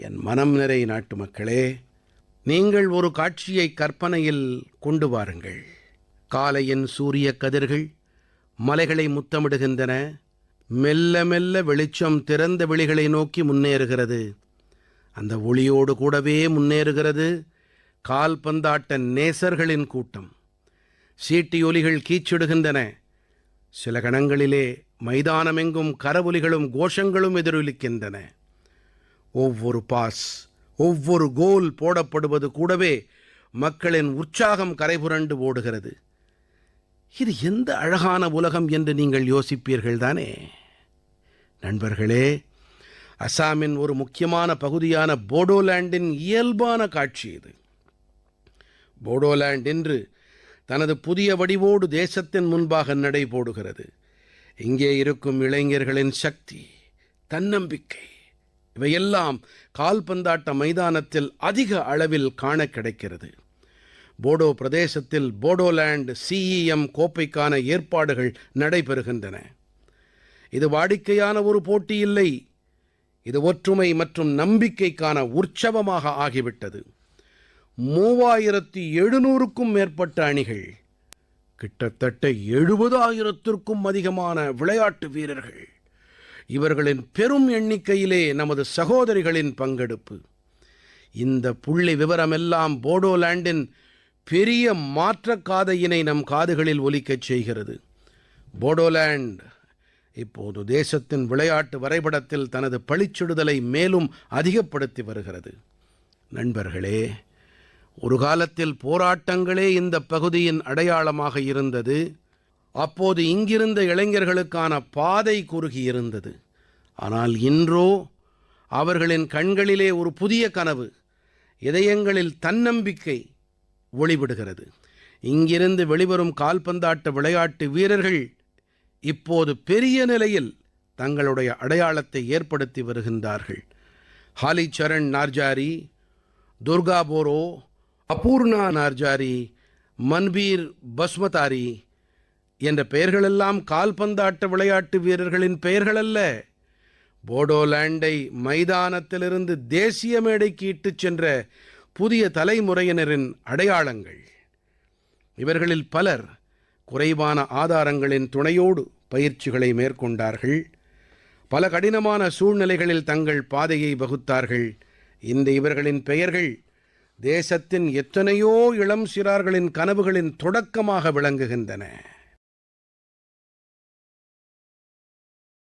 என் மனம் நிறை நாட்டு மக்களே நீங்கள் ஒரு காட்சியை கற்பனையில் கொண்டு வாருங்கள். காலையின் சூரிய கதிர்கள் மலைகளை முத்தமிடுகின்றன. மெல்ல மெல்ல வெளிச்சம் திறந்த வெளிகளை நோக்கி முன்னேறுகிறது. அந்த ஒளியோடு கூடவே முன்னேறுகிறது கால்பந்தாட்ட நேசர்களின் கூட்டம். சீட்டியொலிகள் கீச்சிடுகின்றன. சில கணங்களிலே மைதானமெங்கும் கரவொலிகளும் கோஷங்களும் எதிரொலிக்கின்றன. ஒவ்வொரு பாஸ் ஒவ்வொரு கோல் போடப்படுவது கூடவே மக்களின் உற்சாகம் கரைபுரண்டு ஓடுகிறது. இது எந்த அழகான உலகம் என்று நீங்கள் யோசிப்பீர்கள் தானே? நண்பர்களே அசாமின் ஒரு முக்கியமான பகுதியான போடோலேண்டின் இயல்பான காட்சி இது. போடோலேண்ட் இன்று தனது புதிய வடிவோடு தேசத்தின் முன்பாக நடை போடுகிறது இங்கே இருக்கும் இளைஞர்களின் சக்தி தன்னம்பிக்கை இவையெல்லாம் கால்பந்தாட்ட மைதானத்தில் அதிக அளவில் காண கிடைக்கிறது. போடோ பிரதேசத்தில் போடோலேண்ட் சிஇஎம் கோப்பைக்கான ஏற்பாடுகள் நடைபெறுகின்றன. இது வாடிக்கையான ஒரு போட்டி இல்லை. இது ஒற்றுமை மற்றும் நம்பிக்கைக்கான உற்சவமாக ஆகிவிட்டது. மூவாயிரத்தி எழுநூறுக்கும் மேற்பட்ட அணிகள் கிட்டத்தட்ட எழுபதாயிரத்திற்கும் அதிகமான விளையாட்டு வீரர்கள். இவர்களின் பெரும் எண்ணிக்கையிலே நமது சகோதரிகளின் பங்கெடுப்பு. இந்த புள்ளி விவரமெல்லாம் போடோலேண்டின் பெரிய மாற்றக்காதையினை நம் காதுகளில் ஒலிக்கச் செய்கிறது. போடோலேண்ட் இப்போது தேசத்தின் விளையாட்டு வரைபடத்தில் தனது பழிச்சிடுதலை மேலும் அதிகப்படுத்தி வருகிறது. நண்பர்களே ஒரு காலத்தில் போராட்டங்களே இந்த பகுதியின் அடையாளமாக இருந்தது. அப்போது இங்கிருந்த இளைஞர்களுக்கான பாதை குறுகியிருந்தது ஆனால் இன்றோ அவர்களின் கண்களிலே ஒரு புதிய கனவு இதயங்களில் தன்னம்பிக்கை ஒளிவிடுகிறது. இங்கிருந்து வெளிவரும் கால்பந்தாட்ட விளையாட்டு வீரர்கள் இப்போது பெரிய நிலையில் தங்களுடைய அடையாளத்தை ஏற்படுத்தி வருகின்றார்கள். ஹாலி சரண் நார்ஜாரி துர்கா போரோ அபூர்ணா நார்ஜாரி மன்வீர் பஸ்மதாரி என்ற பெயர்களெல்லாம் கால்பந்தாட்ட விளையாட்டு வீரர்களின் பெயர்கள் அல்ல போடோலேண்டை மைதானத்திலிருந்து தேசிய மேடைக்கு இட்டுச் சென்ற புதிய தலைமுறையினரின் அடையாளங்கள். இவர்களில் பலர் குறைவான ஆதாரங்களின் துணையோடு பயிற்சிகளை மேற்கொண்டார்கள். பல கடினமான சூழ்நிலைகளில் தங்கள் பாதையை வகுத்தார்கள். இந்த இவர்களின் பெயர்கள் தேசத்தின் எத்தனையோ இளம் சிறார்களின் கனவுகளின் தொடக்கமாக விளங்குகின்றன.